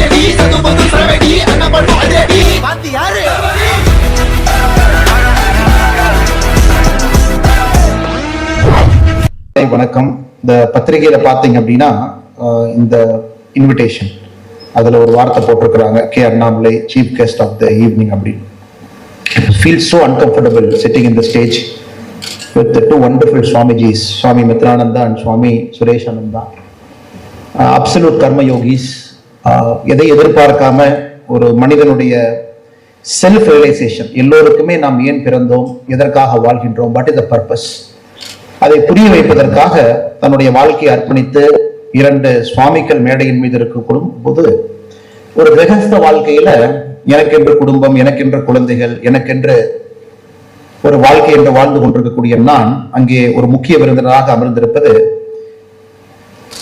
சது பது சரவெடி பாத்தி யாரு? வணக்கம். இந்த பத்திரிகையில பாத்தீங்க அப்படின்னா இந்த இன்விடேஷன் அதுல ஒரு வார்த்தை போட்டிருக்கிறாங்க K Annamalai chief guest of the evening அப்படின்னு feel so uncomfortable sitting in the stage with the two wonderful swamijis Swami Mitrananda and Swami Suresh Ananda absolute karma yogis எதை எதிர்பார்க்காம ஒரு மனிதனுடைய செல்ஃப் ரியலைசேஷன் எல்லோருக்குமே நாம் ஏன் பிறந்தோம் எதற்காக வாழ்கின்றோம் வாட் இஸ் த பர்பஸ் அதை புரிய வைப்பதற்காக தன்னுடைய வாழ்க்கையை அர்ப்பணித்து இரண்டு சுவாமிகள் மேடையின் மீது இருக்கும் போது ஒரு கிரகஸ்த வாழ்க்கையில எனக்கென்று குடும்பம் எனக்கென்று குழந்தைகள் எனக்கென்று ஒரு வாழ்க்கை என்று வாழ்ந்து கொண்டிருக்கக்கூடிய நான் அங்கே ஒரு முக்கிய விருந்தினராக அமர்ந்திருப்பது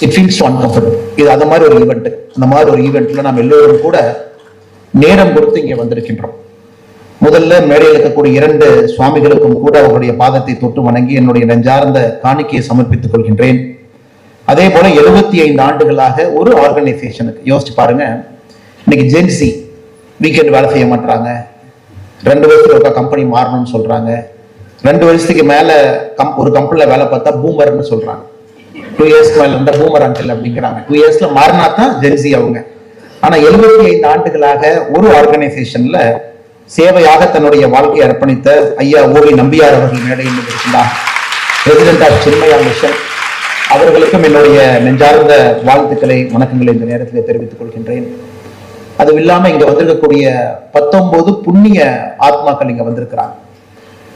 இட் ஃபீல்ஸ் அன்கம்ஃபர்டபுள் இது அது மாதிரி ஒரு ஈவெண்ட் அந்த மாதிரி ஒரு ஈவெண்ட்ல நாம் எல்லோரும் கூட நேரம் கொடுத்து இங்கே வந்திருக்கின்றோம். முதல்ல மேடையில் இருக்கக்கூடிய இரண்டு சுவாமிகளுக்கும் கூட அவருடைய பாதத்தை தொட்டு வணங்கி என்னுடைய நெஞ்சார்ந்த காணிக்கையை சமர்ப்பித்துக் கொள்கின்றேன். அதே போல எழுபத்தி ஐந்து ஆண்டுகளாக ஒரு ஆர்கனைசேஷனுக்கு யோசிச்சு பாருங்க. இன்னைக்கு ஜென்சி வீக்கெண்ட் வேலை செய்ய மாட்டாங்க ரெண்டு வருஷத்துக்கு ஒருக்கா கம்பெனி மாறணும்னு சொல்றாங்க. ரெண்டு வருஷத்துக்கு மேல கம் ஒரு கம்பெனில வேலை பார்த்தா பூமர்னு சொல்றாங்க. டூ இயர்ஸ்க்கு மேல இருந்தா பூமர் அங்கிள் அப்படிங்கிறாங்க டூ இயர்ஸ்ல மாறினா தான் ஜென்சி அவங்க. ஆனா எழுபத்தி ஐந்து ஆண்டுகளாக ஒரு ஆர்கனைசேஷன்ல சேவையாக தன்னுடைய வாழ்க்கையை அர்ப்பணித்த ஐயா ஓவி நம்பியார் அவர்கள் மேடையில் இருக்கின்றார் பிரசிடென்ட் ஆஃப் சின்மயா மிஷன் அவர்களுக்கும் என்னுடைய நெஞ்சார்ந்த வாழ்த்துக்களை வணக்கங்களை இந்த நேரத்தில் தெரிவித்துக் கொள்கின்றேன். அதுவும் இல்லாமல் இங்கே வந்திருக்கக்கூடிய பத்தொன்பது புண்ணிய ஆத்மாக்கள் இங்கே வந்திருக்கிறாங்க.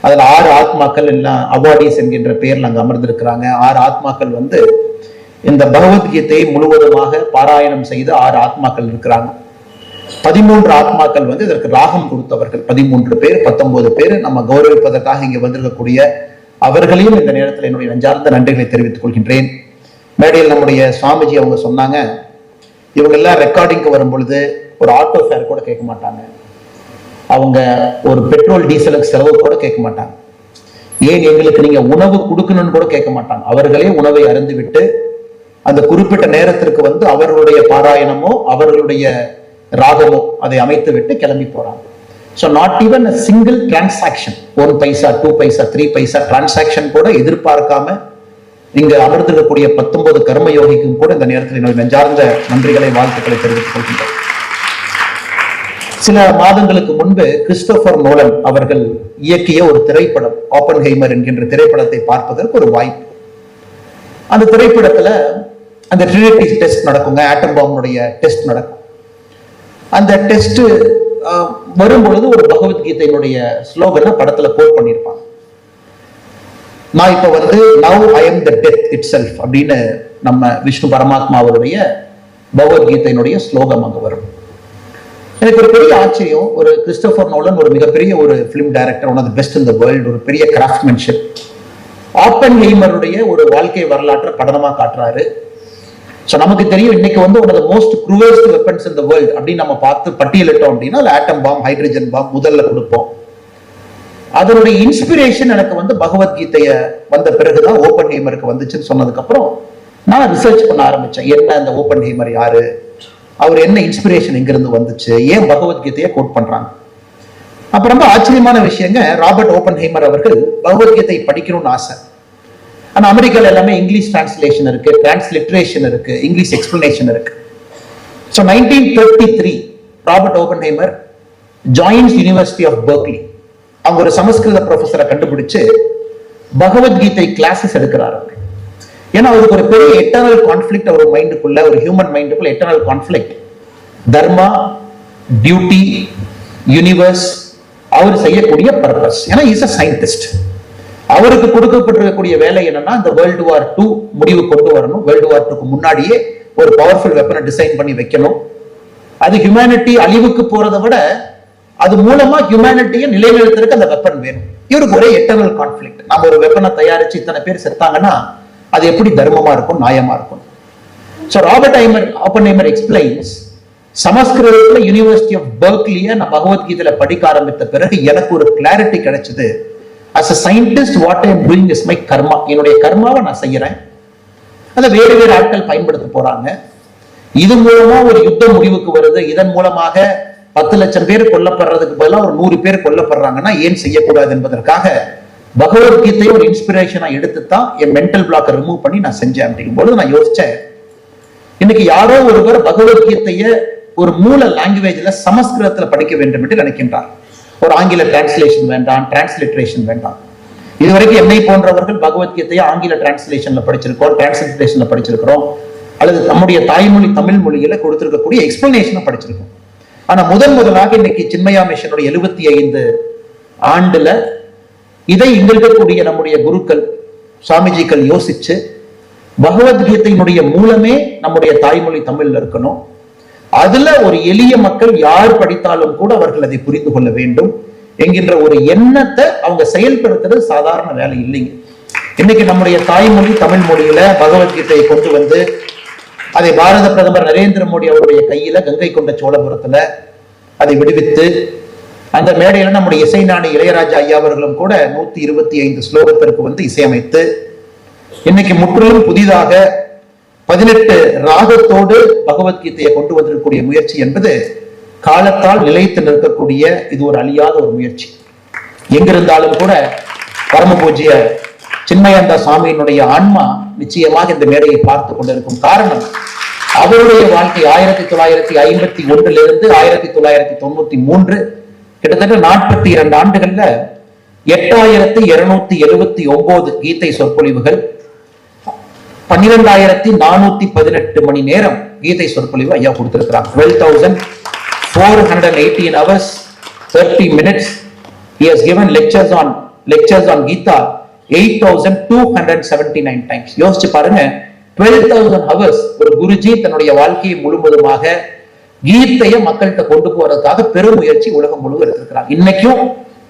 அதில் ஆறு ஆத்மாக்கள் எல்லாம் அவார்டிஸ் என்கின்ற பெயர்ல அங்கே அமர்ந்திருக்கிறாங்க. ஆறு ஆத்மாக்கள் வந்து இந்த பகவத்கீதையை முழுவதுமாக பாராயணம் செய்த ஆறு ஆத்மாக்கள் இருக்கிறாங்க. பதிமூன்று ஆத்மாக்கள் வந்து இதற்கு ராகம் கொடுத்தவர்கள். பதிமூன்று பேர் பத்தொன்பது பேர் நம்ம கௌரவிப்பதற்காக இங்கே வந்திருக்கக்கூடிய அவர்களையும் இந்த நேரத்தில் என்னுடைய நெஞ்சார்ந்த நன்றிகளை தெரிவித்துக் கொள்கின்றேன். மேடையில் நம்முடைய சுவாமிஜி அவங்க சொன்னாங்க இவங்க எல்லாம் ரெக்கார்டிங்க்கு வரும் பொழுது ஒரு ஆட்டோ ஃபேர் கூட கேட்க மாட்டாங்க. அவங்க ஒரு பெட்ரோல் டீசலுக்கு செலவு கூட கேட்க மாட்டாங்க. ஏன் எங்களுக்கு நீங்க உணவு கொடுக்கணும்னு கூட கேட்க மாட்டாங்க. அவர்களே உணவை அருந்து விட்டு அந்த குறிப்பிட்ட நேரத்திற்கு வந்து அவர்களுடைய பாராயணமோ அவர்களுடைய ராகமோ அதை அமைத்து விட்டு கிளம்பி போறாங்க. So not even a single transaction one paisa two paisa three paisa transaction கூட எதிர்பார்க்காம இங்க அமர்ந்திருக்கக்கூடிய பத்தொன்பது கர்ம யோகிக்கும் கூட இந்த நேரத்தில் என்னுடைய நெஞ்சார்ந்த நன்றிகளை வாழ்த்துக்களை தெரிவித்துக் கொள்கின்றோம். சில மாதங்களுக்கு முன்பு கிறிஸ்டோபர் நோலன் அவர்கள் இயக்கிய ஒரு திரைப்படம் ஆப்பன் ஹெய்மர் என்கின்ற திரைப்படத்தை பார்ப்பதற்கு ஒரு வாய்ப்பு. அந்த திரைப்படத்துல அந்த ட்ரினிட்டி டெஸ்ட் நடக்குங்க ஆட்டம் பாம்புடைய டெஸ்ட் நடக்கும். அந்த டெஸ்ட் வரும்பொழுது ஒரு பகவத்கீதையினுடைய ஸ்லோகனை படத்துல கோட் பண்ணியிருப்பாங்க. நான் இப்ப வந்து now I am the death itself அப்படின்னு நம்ம விஷ்ணு பரமாத்மா அவருடைய பகவத்கீதையினுடைய ஸ்லோகம் அங்க வரும். எனக்கு ஒரு பெரிய ஆச்சரியம். ஒரு கிறிஸ்டோபர் நோலன் ஒரு மிகப்பெரிய ஒரு film director one of best in the world ஒரு பெரிய கிராஃப்ட்மேன்ஷிப் ஆப்பன் ஹெய்மருடைய ஒரு வாழ்க்கை வரலாற்றை படனமாக காட்டுறாரு. ஸோ நமக்கு தெரியும் இன்னைக்கு வந்து one of most cruellest weapons in the world அப்படின்னு நம்ம பார்த்து பட்டியலிட்டோம் அப்படின்னா ஆட்டம் பாம் ஹைட்ரஜன் பாம் முதல்ல கொடுப்போம். அதனுடைய இன்ஸ்பிரேஷன் எனக்கு வந்து பகவத்கீதையை வந்த பிறகுதான் ஓப்பன் ஹேமருக்கு வந்துச்சுன்னு சொன்னதுக்கப்புறம் நான் ரிசர்ச் பண்ண ஆரம்பித்தேன் என்ன இந்த ஓப்பன் ஹேமர் யாரு? அவர் என்ன இன்ஸ்பிரேஷன் எங்கிருந்து வந்துச்சு? ஏன் பகவத்கீதையை கோட் பண்றாங்க? அப்ப ரொம்ப ஆச்சரியமான விஷயங்க ராபர்ட் ஓப்பன் ஹேமர் அவர்கள் பகவத்கீதை படிக்கணும்னு ஆசை. ஆனா அமெரிக்கால எல்லாமே இங்கிலீஷ் டிரான்ஸ்லேஷன் இருக்கு டிரான்ஸ்லிட்ரேஷன் இருக்கு இங்கிலீஷ் எக்ஸ்பிளனேஷன் இருக்கு. So nineteen thirty three Robert Oppenheimer joins university of Berkeley அவங்க ஒரு சமஸ்கிருத ப்ரொஃபஸரை கண்டுபிடிச்சு பகவத்கீதை கிளாஸஸ் எடுக்கிறாரு. ஏன்னா அவருக்கு ஒரு பெரிய எட்டர்னல் கான்ஃபிளிக் அவர் மைண்டுக்குள்ள ஒரு human மைண்டுக்குள்ள eternal conflict dharma duty universe அவர் செய்யக்கூடிய பர்பஸ் ஏன்னா இஸ் அ சயின்டிஸ்ட் அவருக்கு கொடுக்கப்பட்டிருக்கக்கூடிய வேலை என்னன்னா இந்த வேர்ல்டு வார் டூ முடிவு கொண்டு வரணும். வேர்ல்டு வார் டூக்கு முன்னாடியே ஒரு பவர்ஃபுல் வெப்பனை டிசைன் பண்ணி வைக்கணும். அது ஹியூமனிட்டி அழிவுக்கு போறதை விட அது மூலமா ஹியூமனிட்டியை நிலைநிறுத்துறதுக்கு அந்த வெப்பன் வேணும். இவருக்கு ஒரே எட்டர்னல் கான்ஃபிளிக் நம்ம ஒரு வெப்பனை தயாரிச்சு இத்தனை பேர் செத்தாங்கன்னா அது எப்படி தர்மமா இருக்கும் நியாயமா இருக்கும்? ஸோ ராபர்ட் ஐமர் ஆப்பன்ஹைமர் எக்ஸ்பிளைன்ஸ் சமஸ்கிருதத்துல யூனிவர்சிட்டி ஆஃப் பர்க்லிய நான் பகவத்கீதையில படிக்க ஆரம்பித்த பிறகு எனக்கு ஒரு கிளாரிட்டி கிடைச்சது. As a scientist what I doing is my karma என்னுடைய கர்மாவை நான் செய்யறேன். அதை வேறு வேறு ஆட்கள் பயன்படுத்த போறாங்க. இது மூலமா ஒரு யுத்தம் முடிவுக்கு வருது. இதன் மூலமாக பத்து லட்சம் பேர் கொல்லப்படுறதுக்கு பதிலாக ஒரு நூறு பேர் கொல்லப்படுறாங்கன்னா ஏன் செய்யக்கூடாது என்பதற்காக பகவத்கீதையை ஒரு இன்ஸ்பிரேஷனா எடுத்து தான் என் மென்டல் பிளாக்கை ரிமூவ் பண்ணி நான் செஞ்சேன் அப்படிங்கும்போது நான் யோசிச்சேன் இன்னைக்கு யாரோ ஒருவர் பகவத்கீதைய ஒரு மூல லாங்குவேஜ்ல சமஸ்கிருதத்துல படிக்க வேண்டும் என்று நினைக்கின்றார். ஒரு ஆங்கில டிரான்ஸ்லேஷன் வேண்டாம் டிரான்ஸ்லிட்ரேஷன் வேண்டாம். இதுவரைக்கும் என்னை போன்றவர்கள் பகவத்கீதையை ஆங்கில டிரான்ஸ்லேஷன்ல படிச்சிருக்கோம் டிரான்ஸ்லிட்ரேஷன்ல படிச்சிருக்கிறோம் அல்லது நம்முடைய தாய்மொழி தமிழ் மொழியில கொடுத்திருக்கக்கூடிய எக்ஸ்பிளனேஷனை படிச்சிருக்கோம். ஆனா முதன் முதலாக இன்னைக்கு சின்மயா மிஷனுடைய எழுபத்தி ஐந்து ஆண்டுல இதை இங்கிருக்கக்கூடிய நம்முடைய குருக்கள் சுவாமிஜிக்கள் யோசிச்சு பகவத்கீதையினுடைய மூலமே நம்முடைய தாய்மொழி தமிழ்ல இருக்கணும். அதுல ஒரு எளிய மக்கள் யார் படித்தாலும் கூட அவர்கள் அதை புரிந்து கொள்ள வேண்டும் என்கின்ற ஒரு எண்ணத்தை அவங்க செயல்படுத்துறது சாதாரண வேலை இல்லைங்க. இன்னைக்கு நம்முடைய தாய்மொழி தமிழ் மொழியில பகவத்கீதையை கொண்டு வந்து அதை பாரத பிரதமர் நரேந்திர மோடி அவருடைய கையில கங்கை கொண்ட சோழபுரத்துல அதை விடுவித்து அந்த மேடையில நம்முடைய இசைஞானி இளையராஜா ஐயா அவர்களும் கூட நூத்தி இருபத்தி ஐந்து ஸ்லோகத்திற்கு வந்து இசையமைத்து இன்னைக்கு முற்றிலும் புதிதாக பதினெட்டு ராகத்தோடு பகவத்கீதையை கொண்டு வந்திருக்கக்கூடிய முயற்சி என்பது காலத்தால் நிலைத்து நிற்கக்கூடிய இது ஒரு அழியாத ஒரு முயற்சி. எங்கிருந்தாலும் கூட பரம பூஜ்ய சின்மயந்த சாமியினுடைய ஆன்மா நிச்சயமாக இந்த மேடையை பார்த்து கொண்டிருக்கும் காரணம் அவருடைய வாழ்க்கை ஆயிரத்தி தொள்ளாயிரத்தி ஐம்பத்தி ஒன்றிலிருந்து ஆயிரத்தி தொள்ளாயிரத்தி தொண்ணூத்தி மூன்று கிட்டத்தட்ட நாற்பத்தி இரண்டு ஆண்டுகள்ல எட்டாயிரத்தி இருநூத்தி எழுபத்தி ஒன்பது கீதை சொற்பொழிவுகள் பன்னிரெண்டாயிரத்தி நானூத்தி பதினெட்டு மணி நேரம் கீதை சொற்பொழிவு ஐயா கொடுத்திருக்கிறாங்க. Twelve thousand four hundred eighteen hours thirty minutes he has given lectures on lectures on Gita eight thousand two hundred seventy nine times யோசிச்சு பாருங்க டுவெல் தௌசண்ட் ஹவர்ஸ் ஒரு குருஜி தன்னுடைய வாழ்க்கையை முழுவதுமாக கீதையை மக்கள்கிட்ட கொண்டு போறதுக்காக பெரும் முயற்சி உலகம் முழுவதும் எடுத்திருக்கிறாங்க. இன்னைக்கும்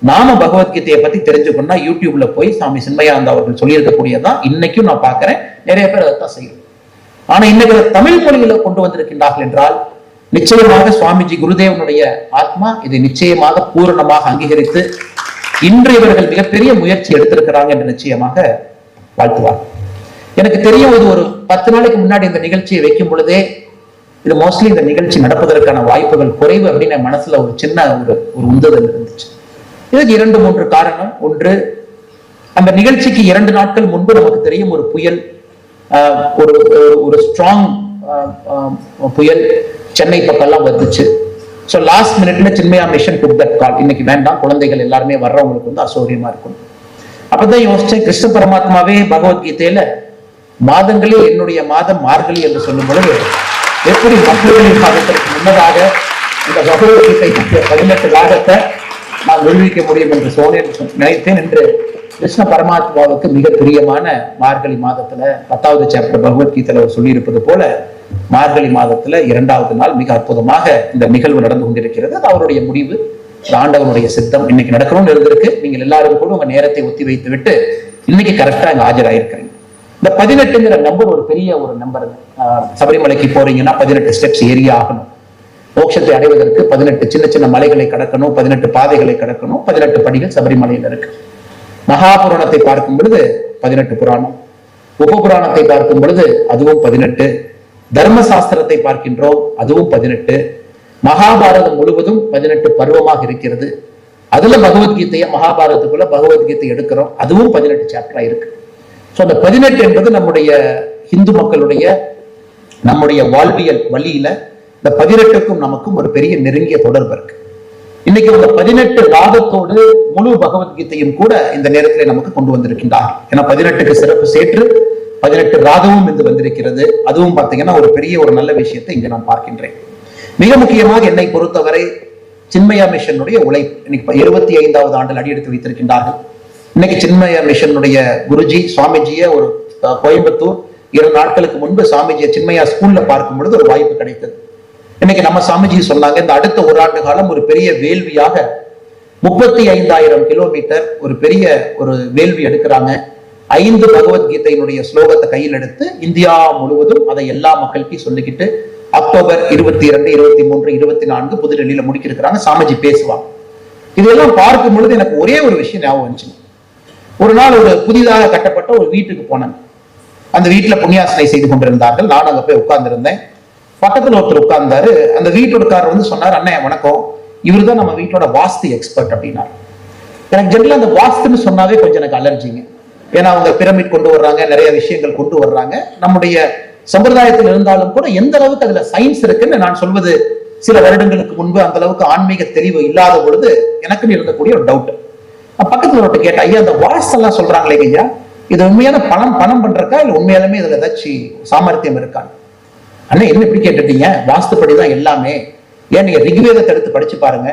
நாம பகவத்கீதையை பத்தி தெரிஞ்சுக்கணும்னா யூடியூப்ல போய் சாமி சின்மயானந்தா அவர்கள் சொல்லியிருக்கக்கூடியதான் இன்னைக்கும் நான் பாக்குறேன் நிறைய பேர் அதைத்தான் செய்யும் ஆனா இன்னைக்கு தமிழ் மொழியில கொண்டு வந்திருக்கின்றார்கள் என்றால் நிச்சயமாக சுவாமிஜி குருதேவனுடைய ஆத்மா இதை நிச்சயமாக பூரணமாக அங்கீகரித்து இன்று இவர்கள் மிகப்பெரிய முயற்சி எடுத்திருக்கிறாங்க என்று நிச்சயமாக வாழ்த்துவார் எனக்கு தெரியும் இது ஒரு பத்து நாளைக்கு முன்னாடி இந்த நிகழ்ச்சியை வைக்கும் பொழுதே இது மோஸ்ட்லி இந்த நிகழ்ச்சி நடப்பதற்கான வாய்ப்புகள் குறைவு அப்படின்னு மனசுல ஒரு சின்ன ஒரு ஒரு உந்துதல் இருந்துச்சு. இதுக்கு இரண்டு மூன்று காரணம். ஒன்று அந்த நிகழ்ச்சிக்கு இரண்டு நாட்கள் முன்பு நமக்கு தெரியும் ஒரு புயல் ஒரு ஒரு- ஸ்ட்ராங் புயல் சென்னை பக்கம்லாம் வந்துச்சு. ஸோ லாஸ்ட் மினிட்ல Chinmaya mission took that call இன்னைக்கு வேண்டாம். குழந்தைகள் எல்லாருமே வர்றவங்களுக்கு வந்து அசௌகரியமா இருக்கும். அப்பதான் யோசிச்சேன் கிருஷ்ண பரமாத்மாவே பகவத்கீதையில மாதங்களே என்னுடைய மாதம் மார்கழி என்று சொல்லும் பொழுது எப்படி மக்களின் மாதத்திற்கு முன்னதாக இந்த பகவத்கீதை பதினெட்டு ராகத்தை நான் விடுவிக்க முடியும் என்று சோனியன் நினைத்தேன் என்று கிருஷ்ண பரமாத்மாவுக்கு மிக பிரியமான மார்கழி மாதத்துல பத்தாவது சாப்டர் பகவத்கீதையில அவர் சொல்லியிருப்பது போல மார்கழி மாதத்துல இரண்டாவது நாள் மிக அற்புதமாக இந்த நிகழ்வு நடந்து கொண்டிருக்கிறது. அது அவருடைய முடிவு. ஆண்டவனுடைய சித்தம். இன்னைக்கு நடக்கணும்னு இருந்திருக்கு நீங்கள் எல்லாரும் கூட உங்க நேரத்தை ஒத்தி வைத்து விட்டு இன்னைக்கு கரெக்டா இங்க ஆஜராயிருக்கிறீங்க. இந்த பதினெட்டுங்கிற நம்பர் ஒரு பெரிய ஒரு நம்பர் சபரிமலைக்கு போறீங்கன்னா பதினெட்டு ஸ்டெப்ஸ் ஏறி ஆகணும் மோட்சத்தை அடைவதற்கு பதினெட்டு சின்ன சின்ன மலைகளை கடக்கணும் பதினெட்டு பாதைகளை கடக்கணும் பதினெட்டு படிகள் சபரிமலையில் இருக்கு. மகாபுராணத்தை பார்க்கும் பொழுது பதினெட்டு புராணம். உபபுராணத்தை பார்க்கும் பொழுது அதுவும் பதினெட்டு. தர்மசாஸ்திரத்தை பார்க்கின்றோம் அதுவும் பதினெட்டு. மகாபாரதம் முழுவதும் பதினெட்டு பருவமாக இருக்கிறது. அதுல பகவத்கீதையை மகாபாரதத்துக்குள்ள பகவத்கீதை எடுக்கிறோம் அதுவும் பதினெட்டு சாப்டரா இருக்கு. ஸோ அந்த பதினெட்டு என்பது நம்முடைய இந்து மக்களுடைய நம்முடைய வாழ்வியல் வழியில இந்த பதினெட்டுக்கும் நமக்கும் ஒரு பெரிய நெருங்கிய தொடர்பு இருக்கு. இன்னைக்கு இந்த பதினெட்டு ராகத்தோடு முழு பகவத்கீதையும் கூட இந்த நேரத்தில் நமக்கு கொண்டு வந்திருக்கின்றார். ஏன்னா பதினெட்டுக்கு சிறப்பு சேற்று பதினெட்டு ராகமும் இன்று வந்திருக்கிறது. அதுவும் பார்த்தீங்கன்னா ஒரு பெரிய ஒரு நல்ல விஷயத்தை இங்க நான் பார்க்கின்றேன். மிக முக்கியமாக என்னை பொறுத்தவரை சின்மயா மிஷனுடைய உழைப்பு. இன்னைக்கு இருபத்தி ஐந்தாவது ஆண்டில் அடியெடுத்து வைத்திருக்கின்றார்கள். இன்னைக்கு சின்மயா மிஷனுடைய குருஜி சுவாமிஜியை ஒரு அஹ், கோயம்புத்தூர் இரண்டு நாட்களுக்கு முன்பு சாமிஜியை சின்மையா ஸ்கூல்ல பார்க்கும் பொழுது ஒரு வாய்ப்பு கிடைத்தது. இன்னைக்கு நம்ம சாமிஜி சொன்னாங்க இந்த அடுத்த ஒரு ஆண்டு காலம் ஒரு பெரிய வேள்வியாக முப்பத்தி ஐந்தாயிரம் கிலோமீட்டர் ஒரு பெரிய ஒரு வேள்வி எடுக்கிறாங்க. ஐந்து பகவத்கீதையினுடைய ஸ்லோகத்தை கையில் எடுத்து இந்தியா முழுவதும் அதை எல்லா மக்களுக்கும் சொல்லிக்கிட்டு அக்டோபர் இருபத்தி இரண்டு இருபத்தி மூன்று இருபத்தி நான்கு புதுடெல்லியில முடிக்கிருக்கிறாங்க சாமிஜி பேசுவாங்க. இதெல்லாம் பார்க்கும் பொழுது எனக்கு ஒரே ஒரு விஷயம் ஞாபகம் வந்துச்சு. ஒரு நாள் ஒரு புதிதாக கட்டப்பட்ட ஒரு வீட்டுக்கு போனேன் அந்த வீட்டுல புண்ணியாசனை செய்து கொண்டிருந்தார்கள். நான் அங்க போய் உட்கார்ந்திருந்தேன். பக்கத்துல ஒருத்தர் உட்கார்ந்தாரு. அந்த வீட்டோடக்காரர் வந்து சொன்னார் அண்ணே வணக்கம். இவர் தான் நம்ம வீட்டோட வாஸ்து எக்ஸ்பர்ட் அப்படின்னாரு. எனக்கு ஜென்ரலா அந்த வாஸ்துன்னு சொன்னாவே கொஞ்சம் எனக்கு அலர்ஜிங்க ஏன்னா அவங்க பிரமிட் கொண்டு வர்றாங்க நிறைய விஷயங்கள் கொண்டு வர்றாங்க. நம்முடைய சம்பிரதாயத்தில் இருந்தாலும் கூட எந்த அளவுக்கு அதுல சயின்ஸ் இருக்குன்னு நான் சொல்வது சில வருடங்களுக்கு முன்பு அந்த அளவுக்கு ஆன்மீக தெளிவு இல்லாத பொழுது எனக்குன்னு இருக்கக்கூடிய ஒரு டவுட் பக்கத்துல ஒருத்தர் கேட்டேன் ஐயா அந்த வாஸ் எல்லாம் சொல்றாங்களே ஐயா? இது உண்மையான பணம் பணம் பண்றக்கா இல்ல உண்மையாலுமே இதுல ஏதாச்சும் சாமர்த்தியம் இருக்கான் அண்ணா என்ன இப்படி கேட்டுட்டீங்க? வாஸ்துப்படி தான் எல்லாமே. ஏன் நீங்க ரிக்வேதத்தை எடுத்து படிச்சு பாருங்க.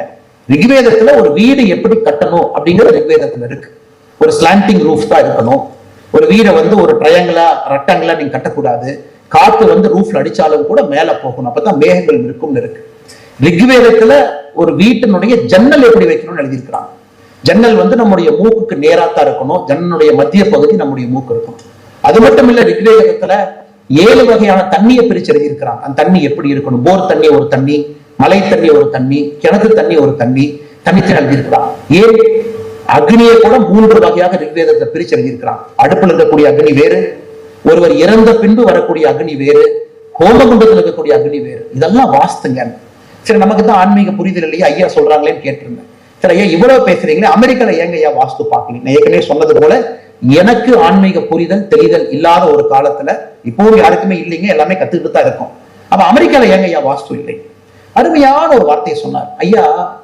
ரிக்வேதத்துல ஒரு வீடு எப்படி கட்டணும் அப்படிங்கிற ரிக்வேதத்துல இருக்கு. ஒரு ஸ்லாண்டிங் ரூஃப் தான் இருக்கணும். ஒரு வீடை வந்து ஒரு ட்ரையாங்கிளா ரெக்டாங்கிளா நீங்க கட்டக்கூடாது. காத்து வந்து ரூஃப்ல அடிச்சாலும் கூட மேல போகணும். அப்பதான் மேகங்கள் இருக்கும்னு இருக்கு. ரிக்வேதத்துல ஒரு வீட்டினுடைய ஜன்னல் எப்படி வைக்கணும்னு எழுதியிருக்கிறாங்க. ஜன்னல் வந்து நம்முடைய மூக்குக்கு நேராத்தான் இருக்கணும். ஜன்னலுடைய மத்திய பகுதி நம்முடைய மூக்கு இருக்கும். அது மட்டும் இல்ல ரிக்வேதத்துல ஏழு வகையான தண்ணியை பிரிச்சு எழுதியிருக்கிறாங்க அந்த தண்ணி எப்படி இருக்கணும்? போர் தண்ணி ஒரு தண்ணி மலை தண்ணி ஒரு தண்ணி கிணத்து தண்ணி ஒரு தண்ணி தனித்து எழுதியிருக்கிறான் ஏன்? அக்னியை கூட மூன்று வகையாக ரிக்வேதத்தை பிரிச்சு எழுதியிருக்கிறான் அடுப்புல இருக்கக்கூடிய அக்னி வேறு ஒருவர் இறந்த பின்பு வரக்கூடிய அக்னி வேறு ஹோமகுண்டத்தில் இருக்கக்கூடிய அக்னி வேறு. இதெல்லாம் வாஸ்துங்க. சரி நமக்கு தான் ஆன்மீக புரிதல் இல்லையா? ஐயா சொல்றாங்களேன்னு கேட்டிருந்தேன். சரி ஐயா இவ்வளவு பேசுறீங்களே அமெரிக்கால ஏங்க ஐயா வாஸ்து பார்க்கல நான் ஏற்கனவே சொன்னது போல எனக்கு ஆன்மீக புரிதல் தெளிதல் இல்லாத ஒரு காலத்துல இப்பவும் யாருக்குமே இல்லைங்க எல்லாமே கத்துக்கிட்டு தான் இருக்கும். அப்ப அமெரிக்கால ஏங்க ஐயா வாஸ்து இல்லை? அருமையான ஒரு வார்த்தையை சொன்னார். ஐயா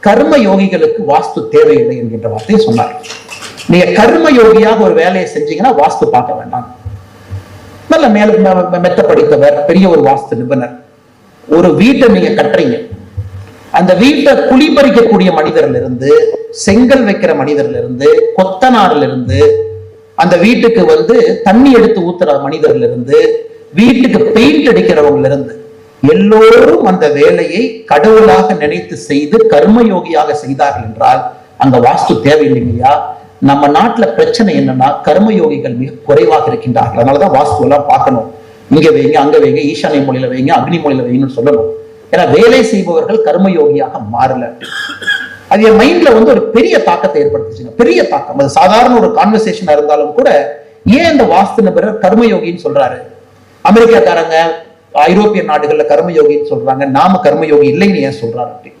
கர்ம யோகிகளுக்கு வாஸ்து தேவையில்லை என்கின்ற வார்த்தையை சொன்னார். நீங்க கர்ம யோகியாக ஒரு வேலையை செஞ்சீங்கன்னா வாஸ்து பார்க்க வேண்டாம். நல்ல மேல ம- மெத்த படித்தவர் பெரிய ஒரு வாஸ்து நிபுணர். ஒரு வீட்டை நீங்க கட்டுறீங்க. அந்த வீட்டை குளிபறிக்கக்கூடிய மனிதர்ல இருந்து செங்கல் வைக்கிற மனிதர்ல இருந்து கொத்தனார்ல இருந்து அந்த வீட்டுக்கு வந்து தண்ணி எடுத்து ஊத்துற மனிதர்ல இருந்து வீட்டுக்கு பெயிண்ட் அடிக்கிறவங்கல இருந்து எல்லோரும் அந்த வேலையை கடவுளாக நினைத்து செய்து கர்மயோகியாக செய்தார்கள் என்றால் அங்க வாஸ்து தேவையில்லைங்கய்யா நம்ம நாட்டுல பிரச்சனை என்னன்னா கர்மயோகிகள் மிக குறைவாக இருக்கின்றார்கள். அதனாலதான் வாஸ்து எல்லாம் பார்க்கணும். இங்க வைங்க அங்க வைங்க ஈசானிய மொழியில வைங்க அக்னி மொழியில வைங்கன்னு சொல்லணும். ஏன்னா வேலை செய்பவர்கள் கர்மயோகியாக மாறல. அது என் மைண்ட்ல வந்து ஒரு பெரிய தாக்கத்தை ஏற்படுத்துச்சுங்க. பெரிய தாக்கம். அது சாதாரண ஒரு கான்வர்சேஷனா இருந்தாலும் கூட ஏன் இந்த வாஸ்து நிபுணர் கர்மயோகின்னு சொல்றாரு? அமெரிக்காக்காரங்க ஐரோப்பிய நாடுகள்ல கர்மயோகின்னு சொல்றாங்க. நாம கர்மயோகி இல்லைன்னு ஏன் சொல்றாரு அப்படி?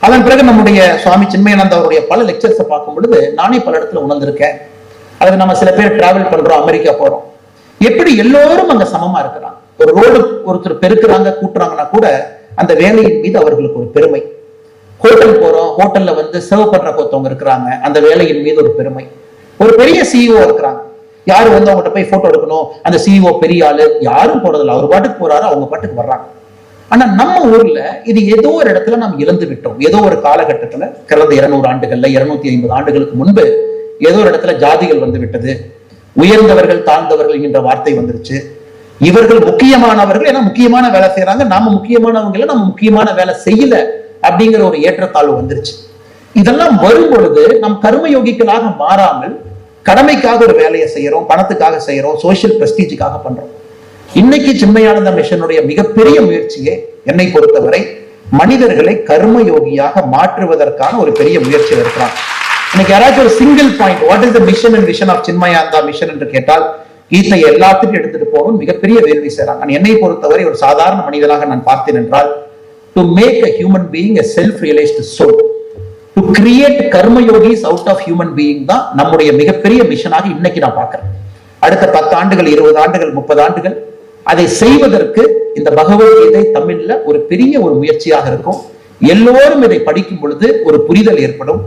அதன் பிறகு நம்முடைய சுவாமி சின்மயானந்த அவருடைய பல லெக்சர்ஸை பார்க்கும் பொழுது நானே பல இடத்துல உணர்ந்திருக்கேன். அதாவது நம்ம சில பேர் டிராவல் பண்றோம் அமெரிக்கா போறோம். எப்படி எல்லோரும் அங்க சமமா இருக்கிறாங்க ஒரு ரோடு ஒருத்தர் பெருக்குறாங்க கூட்டுறாங்கன்னா கூட அந்த வேலையின் மீது அவர்களுக்கு ஒரு பெருமை. ஹோட்டல் போறோம் ஹோட்டல்ல வந்து சர்வ் பண்ற ஒருத்தவங்க இருக்கிறாங்க அந்த வேலையின் மீது ஒரு பெருமை. ஒரு பெரிய சிஇஓ இருக்கிறாங்க. யாரு வந்து அவங்ககிட்ட போய் போட்டோ எடுக்கணும்? அந்த சிஇஓ பெரிய ஆளு யாரும் போறதில்ல. அவர் பாட்டுக்கு போறாரு அவங்க பாட்டுக்கு வர்றாங்க. ஆனா நம்ம ஊர்ல இது ஏதோ ஒரு இடத்துல நாம் இழந்து விட்டோம். ஏதோ ஒரு காலகட்டத்துல கடந்த இருநூறு ஆண்டுகள்ல இருநூத்தி ஐம்பது ஆண்டுகளுக்கு முன்பு ஏதோ ஒரு இடத்துல ஜாதிகள் வந்து விட்டது. உயர்ந்தவர்கள் தாழ்ந்தவர்கள் என்கின்ற வார்த்தை வந்துருச்சு. இவர்கள் முக்கியமானவர்கள் ஏன்னா முக்கியமான வேலை செய்யறாங்க நாம முக்கியமானவங்கள நம்ம முக்கியமான வேலை செய்யல அப்படிங்கிற ஒரு ஏற்றத்தாழ்வு வந்துருச்சு. இதெல்லாம் வரும் பொழுது நம் கர்மயோகிகளாக மாறாமல் கடமைக்காக ஒரு வேலையை செய்யறோம் பணத்துக்காக செய்யறோம் சோசியல் பிரஸ்டீஜுக்காக பண்றோம். இன்னைக்கு சின்மயானந்த மிஷனுடைய மிகப்பெரிய முயற்சியே என்னை பொறுத்தவரை மனிதர்களை கர்மயோகியாக மாற்றுவதற்கான ஒரு பெரிய முயற்சி இருக்கிறான் இன்னைக்கு யாராச்சும் ஒரு single point what is the mission and vision of Chinmayananda mission என்று கேட்டால் கீதை எல்லாத்துக்கும் எடுத்துட்டு போகணும் மிகப்பெரிய வேள்வி செய்யறாங்க நான் என்னை பொறுத்தவரை ஒரு சாதாரண மனிதனாக நான் பார்த்தேன் என்றால் to make a human being a self realised soul to create karmayogis out of human being தான் நம்முடைய மிகப்பெரிய மிஷனாக இன்னைக்கு நான் பார்க்கிறேன். அடுத்த பத்து ஆண்டுகள் இருபது ஆண்டுகள் முப்பது ஆண்டுகள் அதை செய்வதற்கு இந்த பகவத்கீதை தமிழ்ல ஒரு பெரிய ஒரு முயற்சியாக இருக்கும். எல்லோரும் இதை படிக்கும் பொழுது ஒரு புரிதல் ஏற்படும்.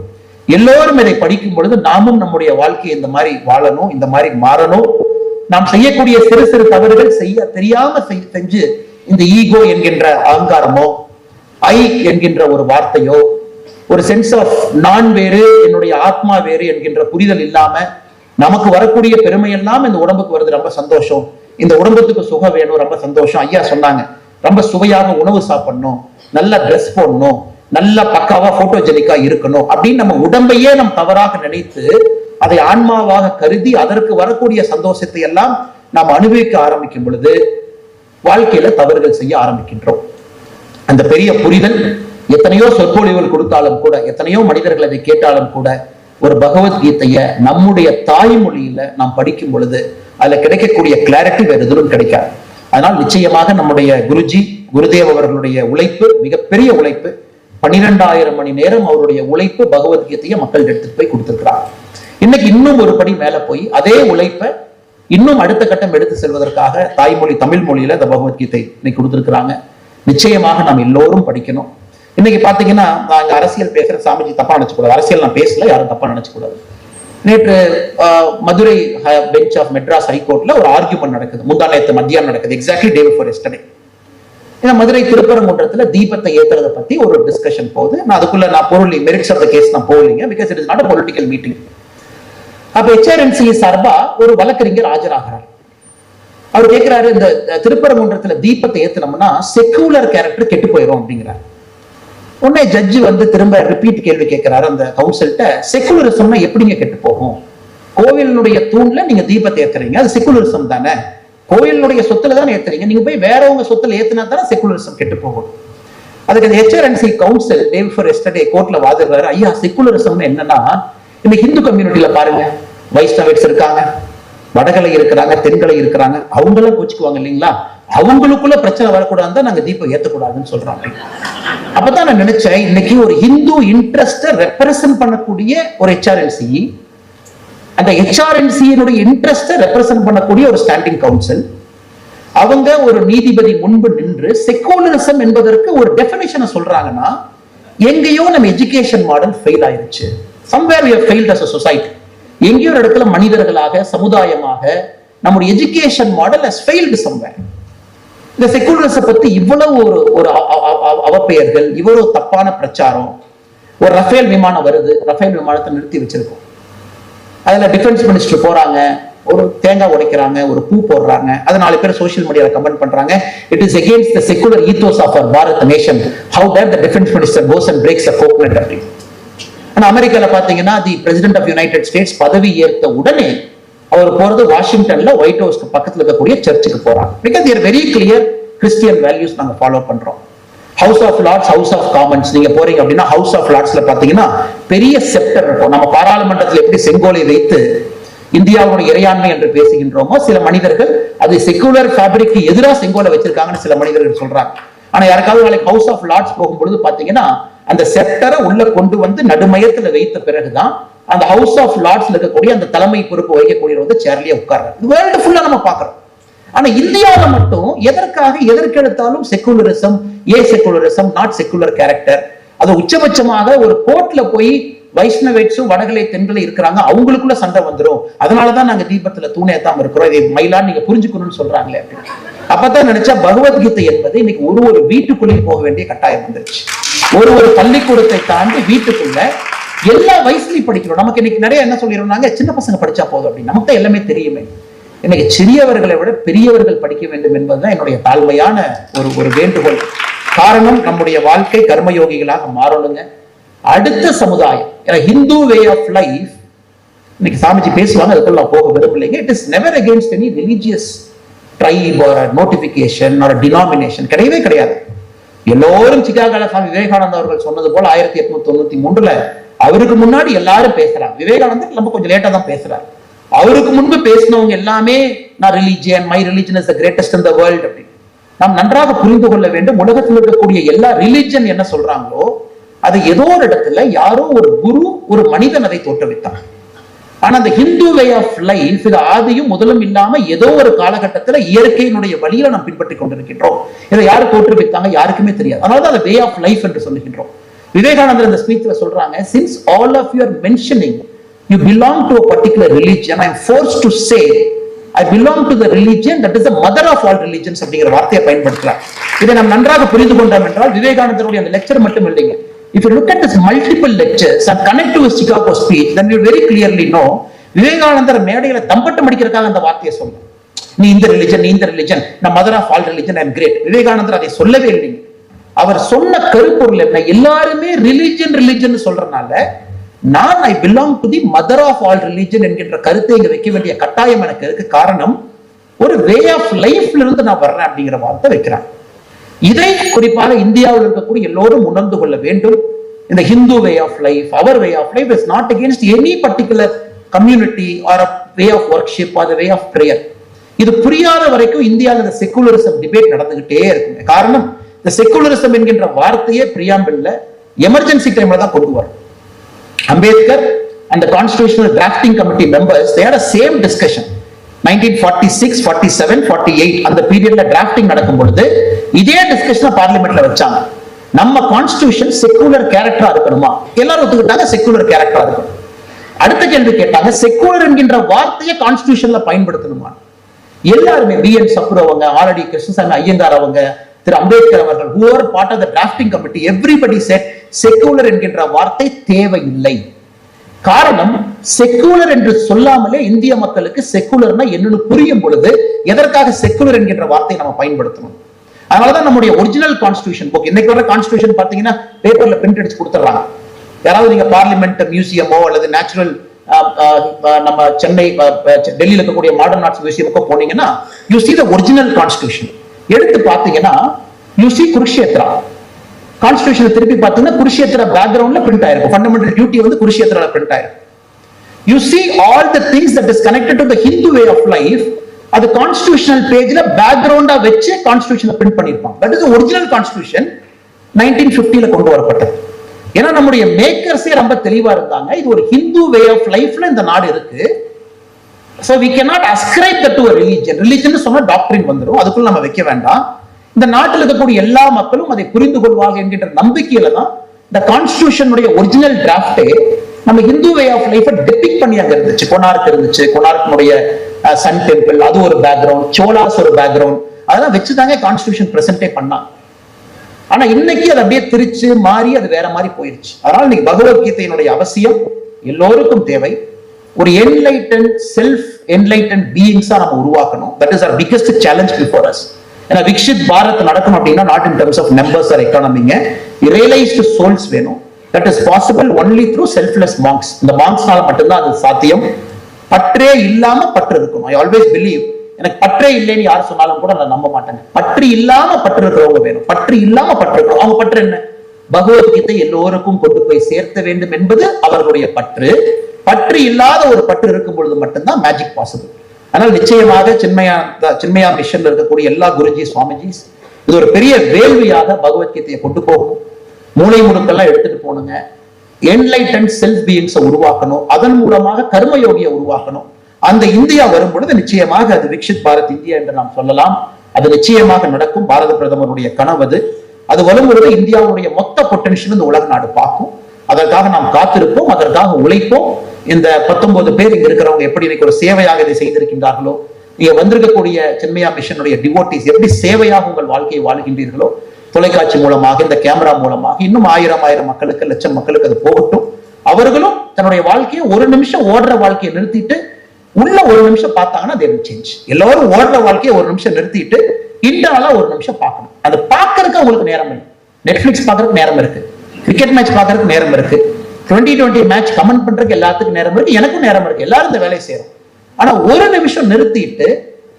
எல்லோரும் இதை படிக்கும் பொழுது நாமும் நம்முடைய வாழ்க்கையை இந்த மாதிரி வாழணும் இந்த மாதிரி மாறணும். நாம் செய்யக்கூடிய சிறு சிறு தவறுகள் செய்ய தெரியாம செஞ்சு இந்த ஈகோ என்கின்ற அகங்காரமோ ஐ என்கின்ற ஒரு வார்த்தையோ ஒரு சென்ஸ் ஆஃப் நான் வேறு என்னுடைய ஆத்மா வேறு என்கின்ற புரிதல் இல்லாம நமக்கு வரக்கூடிய பெருமை எல்லாம் இந்த உடம்புக்கு வருது. ரொம்ப சந்தோஷம். இந்த உடம்புக்கு சுகம் வேணும். ரொம்ப சந்தோஷம். ஐயா சொன்னாங்க. ரொம்ப சுவையாக உணவு சாப்பிடணும். நல்ல ட்ரெஸ் போடணும். நல்ல பக்காவா போட்டோஜெனிக்கா இருக்கணும். அப்படின்னு நம்ம உடம்பையே நம் தவறாக நினைத்து அதை ஆன்மாவாக கருதி அதற்கு வரக்கூடிய சந்தோஷத்தை எல்லாம் நாம் அனுபவிக்க ஆரம்பிக்கும் பொழுது வாழ்க்கையில தவறுகள் செய்ய ஆரம்பிக்கின்றோம். அந்த பெரிய புரிதல் எத்தனையோ சொற்பொழிவுகள் கொடுத்தாலும் கூட எத்தனையோ மனிதர்கள் அதை கேட்டாலும் கூட ஒரு பகவத்கீதைய நம்முடைய தாய்மொழியில நாம் படிக்கும் பொழுது அதுல கிடைக்கக்கூடிய கிளாரிட்டி வேறு எதுவும் கிடைக்காது. அதனால் நிச்சயமாக நம்முடைய குருஜி குருதேவ் அவர்களுடைய உழைப்பு மிகப்பெரிய உழைப்பு பன்னிரெண்டாயிரம் மணி நேரம் அவருடைய உழைப்பு பகவத்கீதையை மக்கள் எடுத்துட்டு போய் கொடுத்திருக்கிறார். இன்னைக்கு இன்னும் ஒரு படி மேல போய் அதே உழைப்பை இன்னும் அடுத்த கட்டம் எடுத்து செல்வதற்காக தாய்மொழி தமிழ் மொழியில இந்த பகவத்கீதை இன்னைக்கு கொடுத்துருக்குறாங்க. நிச்சயமாக நாம் எல்லோரும் படிக்கணும். இன்னைக்கு பாத்தீங்கன்னா நான் இங்க அரசியல் பேசுற சாமிஜி தப்பா நினைச்சக்கூடாது. அரசியல் நான் பேசல யாரும் தப்பா நினைச்சக்கூடாது. நேற்று ah, Madurai bench of Madras ஹைகோர்ட்ல ஒரு ஆர்கியூமெண்ட் நடக்குது. முந்தா நேற்று மத்தியானம் நடக்குது. எக்ஸாக்ட்லி டே ஃபார் எஸ்டர்டே ஏன்னா மதுரை திருப்பரங்குன்றத்துல தீபத்தை ஏத்துறத பத்தி ஒரு டிஸ்கஷன் போகுது. நான் அதுக்குள்ள நான் பொருள் மெரிட்ஸ் ஆஃப் த கேஸ் நான் போகலீங்க because it is not political meeting அப்ப ஹெச்ஆர்என்சி சார்பா ஒரு வழக்கறிஞர் ஆஜராகிறார். அவர் கேட்கிறாரு இந்த திருப்பரங்குன்றத்துல தீபத்தை ஏத்துனோம்னா செக்குலர் கேரக்டர் கெட்டு போயிடும் அப்படிங்கிறார். உடனே ஜட்ஜி வந்து திரும்ப ரிப்பீட் கேள்வி கேட்கிறாரு அந்த கவுன்சில்ட்ட செக்குலரிசம்னா எப்படிங்க கெட்டு போகும்? கோவிலினுடைய தூண்ல நீங்க தீபத்தை ஏத்துறீங்க. அது செக்குலரிசம் தானே. கோயிலுடைய சொத்துல தானே ஏத்துறீங்க. நீங்க போய் வேறவங்க சொத்துல ஏத்துனா தானே செக்குலரிசம் கெட்டு போகும். அதுக்கு அந்த HRNC council day before yesterday கோர்ட்ல வாதிடுறாரு. ஐயா செக்குலரிசம்னு என்னன்னா இந்த ஹிந்து கம்யூனிட்டியில பாருங்க. வைஷ்ணவிட்ஸ் இருக்காங்க வடகலை இருக்கிறாங்க தென்கலை இருக்கிறாங்க அவங்களாம் கோச்சுக்குவாங்க இல்லைங்களா? அவங்களுக்குள்ள பிரச்சனை வரக்கூடாதுன்னு தான் நாங்க தீபம் ஏத்தக்கூடாதுன்னு சொல்றாங்க அப்பதான் நான் நினைச்சேன் இன்னைக்கு ஒரு ஹிந்து இன்ட்ரெஸ்ட ரெப்ரசன்ட் பண்ணக்கூடிய ஒரு ஹெச்ஆர்என்சி அந்த ஹெச்ஆர்என்சியினுடைய இன்ட்ரெஸ்ட ரெப்ரசன்ட் பண்ணக்கூடிய ஒரு ஸ்டாண்டிங் கவுன்சில் அவங்க ஒரு நீதிபதி முன்பு நின்று செக்குலரிசம் என்பதற்கு ஒரு டெபினேஷனை சொல்றாங்கன்னா எங்கேயோ நம்ம எஜுகேஷன் மாடல் ஃபெயில் ஆயிருச்சு. Somewhere we have failed as a எங்கேயோ ஒரு இடத்துல மனிதர்களாக சமுதாயமாக நம்முடைய education model has failed somewhere இந்த செக்குலரிச பத்தி இவ்வளவு ஒரு ஒரு அவப்பெயர்கள் இவ்வளவு தப்பான பிரச்சாரம். ஒரு ரஃபேல் விமானம் வருது ரஃபேல் விமானத்தை நிறுத்தி வச்சிருக்கோம். அதுல டிஃபென்ஸ் மினிஸ்டர் போறாங்க ஒரு தேங்காய் உடைக்கிறாங்க ஒரு பூ போடுறாங்க. அது நாலு பேர் சோஷியல் மீடியால கமெண்ட் பண்றாங்க. It is against the secular ethos of our Bharat nation how dare the defence minister goes and breaks a coconut அப்படின்னு ஆனா அமெரிக்கால பாத்தீங்கன்னா the president of United States பதவி ஏற்ற உடனே அவர் போறது வாஷிங்டன்ல ஒயிட் ஹவுஸ்க்கு பக்கத்துல இருக்கக்கூடிய சர்ச்சுக்கு போறாங்க. Because they're very clear Christian values நாங்க ஃபாலோ பண்றோம். House of lords house of commons நீங்க போறீங்க அப்படின்னா ஹவுஸ் ஆஃப் லார்ட்ஸ்ல பாத்தீங்கன்னா பெரிய செப்டர் இருக்கும். நம்ம பாராளுமன்றத்தில் எப்படி செங்கோலை வைத்து இந்தியாவுடைய இறையாண்மை என்று பேசுகின்றோமோ சில மனிதர்கள் அது செக்குலர் ஃபேப்ரிக்கு எதிராக செங்கோலை வச்சிருக்காங்கன்னு சில மனிதர்கள் சொல்றாங்க. ஆனா யாருக்காவது நாளைக்கு ஹவுஸ் ஆஃப் லார்ட்ஸ் போகும்பொழுது பாத்தீங்கன்னா அந்த செப்டரை உள்ள கொண்டு வந்து நடுமையத்துல வைத்த பிறகுதான் அந்த ஹவுஸ் ஆஃப் லார்ட்ஸ்ல இருக்கக்கூடிய அந்த தலைமை பொறுப்பு வகிக்கக்கூடிய வந்து சேர்லயே உட்கார்றாரு. இது வேர்ல்டு ஃபுல்லா நம்ம பாக்குறோம் ஆனா இந்தியாவில மட்டும் எதற்காக எதற்கெடுத்தாலும் secularism a secularism not secular character அது உச்சபட்சமாக ஒரு கோர்ட்ல போய் வைஷ்ணவேட்ஸும் வடகலை தென்களை இருக்கிறாங்க அவங்களுக்குள்ள சண்டை வந்துரும். அதனாலதான் நாங்க தீபத்துல தூணேத்தாம இருக்கிறோம். இதை மயிலான்னு நீங்க புரிஞ்சுக்கணும்னு சொல்றாங்களே அப்படின்னு. அப்பதான் நினைச்சா பகவத்கீதை என்பது இன்னைக்கு ஒரு ஒரு வீட்டுக்குள்ளேயும் போக வேண்டிய கட்டாயம் வந்துருச்சு. ஒரு ஒரு பள்ளிக்கூடத்தை தாண்டி வீட்டுக்குள்ள எல்லா வயசுலயும் படிக்கிறோம். நமக்கு இன்னைக்கு நிறைய என்ன சொல்லிடுறாங்க சின்ன பசங்க படிச்சா போதும் அப்படின்னு. நமக்கு தான் எல்லாமே தெரியுமே. இன்னைக்கு சிறியவர்களை விட பெரியவர்கள் படிக்க வேண்டும் என்பதுதான் என்னுடைய தாழ்மையான ஒரு ஒரு வேண்டுகோள். காரணம் நம்முடைய வாழ்க்கை கர்மயோகிகளாக மாறணுங்க. அடுத்த சமுதாயம் ஏன்னா ஹிந்து வே ஆஃப் லைஃப் இன்னைக்கு சாமிஜி பேசுவாங்க அதுக்குள்ள நான் போக விரும்பலைங்க. It is never against any religious tribe ஒரு நோட்டிபிகேஷன் ஒரு டினாமினேஷன் கிடையவே கிடையாது. எல்லோரும் சிக்காகால சாமி விவேகானந்தா அவர்கள் சொன்னது போல ஆயிரத்தி எட்நூத்தி தொண்ணூத்தி மூன்றுல அவருக்கு முன்னாடி எல்லாரும் பேசுறாங்க விவேகானந்தர் நம்ம கொஞ்சம் லேட்டா தான் பேசுறாரு. அவருக்கு முன்பு பேசினவங்க எல்லாமே நான் religion my religion is the greatest in the world அப்படின்னு. நாம் நன்றாக புரிந்து கொள்ள வேண்டும். உலகத்தில் இருக்கக்கூடிய எல்லா ரிலிஜன் என்ன சொல்றாங்களோ அது ஏதோ ஒரு இடத்துல யாரோ ஒரு குரு ஒரு மனிதன் அதை தோற்றுவித்தார். ஆனா அந்த ஹிந்து வே ஆஃப் லைஃப் இது ஆதியும் முதலும் இல்லாம ஏதோ ஒரு காலகட்டத்துல இயற்கையினுடைய வழியில நாம் பின்பற்றி கொண்டிருக்கின்றோம். இதை யாரு தோற்றுவித்தாங்க? யாருக்குமே தெரியாது. அதனால அந்த வே ஆஃப் லைஃப் என்று சொல்லுகின்றோம். விவேகானந்தர் இந்த ஸ்பீச்ல சொல்றாங்க since all of you are mentioning you belong to particular religion I am force to say I belong to the religion that is the mother of all religions அப்படிங்கிற வார்த்தையை பயன்படுத்துறாங்க இதை நாம் நன்றாக புரிந்து கொண்டோம் என்றால் விவேகானந்தருடைய அந்த லெக்சர் மட்டும் இல்லைங்க. If you look at this multiple lectures and connect to his Chicago speech then you very clearly know விவேகானந்தர் மேடையில தம்பட்டம் அடிக்கிறதுக்காக அந்த வார்த்தையை சொல்ல நீ இந்த ரிலிஜன் நீ இந்த ரிலிஜன் நான் mother of all religion I'm great விவேகானந்தர் அதை சொல்லவே இல்லை. அவர் சொன்ன கருப்பொருள் என்ன? எல்லாருமே ரிலிஜன் ரிலிஜன் சொல்றதுனால நான் I belong to the mother of all religion என்கின்ற கருத்தை இங்க வைக்க வேண்டிய கட்டாயம் எனக்கு இருக்கு காரணம் ஒரு வே ஆஃப் லைஃப்ல இருந்து நான் வர்றேன் அப்படிங்கிற வார்த்தை வைக்கிறேன். இதை குறிப்பாக இந்தியாவில் இருக்கக்கூடிய எல்லோரும் உணர்ந்து கொள்ள வேண்டும். இந்த Hindu way of life our way of life is not against any particular community or way of worship or way of prayer இது புரியாத வரைக்கும் இந்தியாவில் இந்த செக்குலரிசம் டிபேட் நடந்துகிட்டே இருக்குங்க. காரணம் இந்த செக்குலரிசம் என்கின்ற வார்த்தையே பிரியாம்பிள்ல எமர்ஜென்சி டைம்ல தான் கொண்டு வரும். Ambedkar and the committee members committee same discussion nineteen forty six forty seven forty eight அந்த பீரியட்ல டிராஃப்டிங் நடக்கும் பொழுது இதே டிஸ்கஷன் பார்லிமெண்ட்ல வச்சாங்க. நம்ம கான்ஸ்டியூஷன் செக்குலர் கேரக்டரா இருக்கணுமா? எல்லாரும் ஒத்துக்கிட்டாங்க செக்குலர் கேரக்டரா இருக்கணும். அடுத்த கேள்வி கேட்டாங்க செக்குலர் என்கின்ற வார்த்தையை கான்ஸ்டியூஷன்ல பயன்படுத்தணுமா? எல்லாருமே பி என் சப்புர் அவங்க ஆல்ரெடி கிருஷ்ணசாமி ஐயங்கார் அவங்க திரு. அம்பேத்கர் அவர்கள் who are part of the drafting committee everybody said secular என்கின்ற வார்த்தை தேவையில்லை. காரணம் செக்குலர் என்று சொல்லாமலே இந்திய மக்களுக்கு செக்குலர்னா என்னன்னு புரியும் பொழுது எதற்காக செக்குலர் என்கின்ற வார்த்தையை நம்ம பயன்படுத்தணும். அதனாலதான் நம்முடைய ஒரிஜினல் கான்ஸ்டியூஷன் புக் இன்னைக்கு வர கான்ஸ்டியூஷன் பாத்தீங்கன்னா பேப்பர்ல பிரிண்ட் அடிச்சு கொடுத்துறாங்க யாராவது நீங்க பார்லிமெண்ட் மியூசியமோ அல்லது நேச்சுரல் நம்ம சென்னை டெல்லியில் டெல்லியில இருக்கக்கூடிய மாடர்ன் ஆர்ட்ஸ் மியூசியமுக்கோ போனீங்கன்னா you see the original constitution எடுத்து பாத்தீங்கன்னா யூ சி குருஷேத்ரா கான்ஸ்டியூஷன் திருப்பி பார்த்தீங்கன்னா குருஷேத்திர பேக்ரவுண்ட்ல பிரிண்ட் ஆயிருக்கும். ஃபண்டமெண்டல் டியூட்டி வந்து குருஷேத்திரால பிரிண்ட் ஆயிருக்கும். You see all the things that is connected to the Hindu way of life அது கான்ஸ்டியூஷனல் பேஜ்ல பேக்ரவுண்டா வச்சு கான்ஸ்டியூஷனை பிரிண்ட் பண்ணிருப்பாங்க that is original constitution nineteen பிப்டில கொண்டு வரப்பட்டது. ஏன்னா நம்முடைய மேக்கர்ஸே ரொம்ப தெளிவா இருந்தாங்க. இது ஒரு ஹிந்து வே ஆஃப் லைஃப்ல இந்த நாடு இருக்கு. So we cannot ascribe that to religion religion சொன்னா டாக்டரின் வந்துடும் அதுக்குள்ள நம்ம வைக்க வேண்டாம். இந்த நாட்டில் இருக்கக்கூடிய எல்லா மக்களும் அதை புரிந்து கொள்வார்கள் என்கின்ற நம்பிக்கையில தான் இந்த கான்ஸ்டியூஷனுடைய ஒரிஜினல் டிராப்டே நம்ம Hindu way of life depict பண்ணி அங்க இருந்துச்சு. கொனார்க் இருந்துச்சு. கொனார்க்கினுடைய சன் டெம்பிள் அது ஒரு பேக்ரவுண்ட் சோலாஸ் ஒரு பேக்ரவுண்ட் அதெல்லாம் வச்சுதாங்க கான்ஸ்டியூஷன் பிரசன்டே பண்ணாங்க. ஆனா இன்னைக்கு அது அப்படியே திரிச்சு மாறி அது வேற மாதிரி போயிருச்சு. அதனால இன்னைக்கு பகவத்கீதையினுடைய அவசியம் எல்லோருக்கும் தேவை. ஒரு என்லைட்டன் செல்ஃப் என்லைட்டன் பீயிங்ஸா நம்ம உருவாக்கணும். That is our biggest challenge before us ஏன்னா விக்ஷித் பாரத் நடக்கணும் அப்படின்னா not in terms of numbers or எக்கானமிங்க realised souls வேணும். That is possible only through selfless monks இந்த மாங்க்ஸ்னால மட்டும்தான் அது சாத்தியம். பற்றே இல்லாம பற்று இருக்கும் ஐ ஆல்வேஸ் பிலீவ் எனக்கு பற்றே இல்லைன்னு யார் சொன்னாலும் கூட நான் நம்ப மாட்டேங்க. பற்று இல்லாம பற்று இருக்கிறவங்க வேணும். பற்று இல்லாம பற்று இருக்கிறோம் அவங்க பற்று என்ன? பகவத்கீதை எல்லோருக்கும் கொண்டு போய் சேர்த்த வேண்டும் என்பது அவர்களுடைய பற்று. பற்று இல்லாத ஒரு பற்று இருக்கும் பொழுது மட்டும்தான் மேஜிக் பாசிபிள் ஆனால் நிச்சயமாக சின்மயா சின்மயா மிஷன்ல இருக்கக்கூடிய எல்லா குருஜி சுவாமிஜிஸ் இது ஒரு பெரிய வேள்வியாக பகவத்கீதையை கொண்டு போகும் மூளை முடுக்கெல்லாம் எடுத்துட்டு போனுங்க என்லைட்டன் செல்ஃப் பீயிங்ஸை உருவாக்கணும். அதன் மூலமாக கர்மயோகியை உருவாக்கணும். அந்த இந்தியா வரும் பொழுது நிச்சயமாக அது விக்ஷித் பாரத் இந்தியா என்று நாம் சொல்லலாம். அது நிச்சயமாக நடக்கும். பாரத பிரதமருடைய கனவு அது. அது வரும் பொழுது இந்தியாவுடைய மொத்த பொட்டன்ஷியல் இந்த உலக நாடு பார்க்கும். அதற்காக நாம் காத்திருப்போம். அதற்காக உழைப்போம். இந்த பத்தொன்பது பேர் இங்க இருக்கிறவங்க எப்படி இன்னைக்கு ஒரு சேவையாக இதை செய்திருக்கின்றார்களோ? நீங்க வந்திருக்கக்கூடிய சென்மையா மிஷனுடைய டிவோட்டிஸ் எப்படி சேவையாக உங்கள் வாழ்க்கையை வாழ்கின்றீர்களோ? தொலைக்காட்சி மூலமாக இந்த கேமரா மூலமாக இன்னும் ஆயிரம் ஆயிரம் மக்களுக்கு லட்சம் மக்களுக்கு அது போகட்டும். அவர்களும் தன்னுடைய வாழ்க்கையை ஒரு நிமிஷம் ஓடுற வாழ்க்கையை நிறுத்திட்டு உள்ள ஒரு நிமிஷம் பார்த்தாங்கன்னா they சேஞ்ச் எல்லாரும் ஓடுற வாழ்க்கையை ஒரு நிமிஷம் நிறுத்திட்டு இன்டர்னலா ஒரு நிமிஷம் பார்க்கணும். அது பார்க்கறதுக்கு உங்களுக்கு நேரம் இல்லை. நெட்ஃபிளிக்ஸ் பார்க்கறதுக்கு நேரம் இருக்கு. கிரிக்கெட் மேட்ச் பார்க்கறதுக்கு நேரம் இருக்கு. டுவெண்ட்டி டுவெண்ட்டி மேட்ச் கமெண்ட் பண்றதுக்கு எல்லாத்துக்கும் நேரம் இருக்கு எனக்கும் நேரம் இருக்கு எல்லாரும் இந்த வேலையை செய்யறோம். ஆனா ஒரு நிமிஷம் நிறுத்திட்டு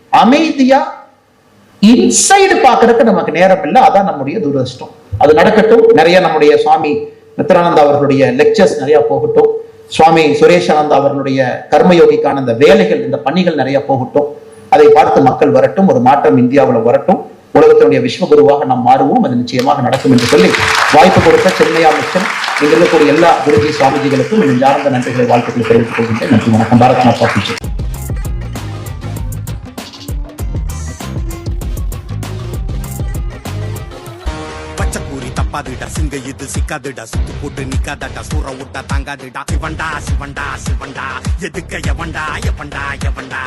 அமைதியா இன்சைடு பாக்குறதுக்கு நமக்கு நேரம் இல்லை அதான் நம்முடைய துரதிருஷ்டம். அது நடக்கட்டும். நிறைய நம்முடைய சுவாமி நித்யானந்தா அவர்களுடைய லெக்சர்ஸ் நிறைய போகட்டும். சுவாமி சுரேஷானந்தா அவர்களுடைய கர்மயோகிக்கான இந்த வேலைகள் இந்த பணிகள் நிறைய போகட்டும். அதை பார்த்து மக்கள் வரட்டும். ஒரு மாற்றம் இந்தியாவில் வரட்டும். உலகத்தினுடைய விஸ்வகுருவாக நாம் மாறுவோம். அது நிச்சயமாக நடக்கும் என்று சொல்லி வாய்ப்பு கொடுத்த சென்னையா மிஷன் இங்க இருக்கக்கூடிய எல்லா குருஜி சுவாமிஜிகளுக்கும் என் நன்றிகளை வாழ்த்துக்களை தெரிவித்துக் கொள்கின்றேன். நன்றி வணக்கம். பாரத் மாதா கி ஜெய். தப்பாதுடா சிங்க இது சிக்காதுடா சுத்து போட்டு நிக்காதடா சூற விட்டா தாங்காதுடா. சிவண்டா சிவண்டா சிவண்டா எதுக்க எவண்டா எவண்டா எவண்டா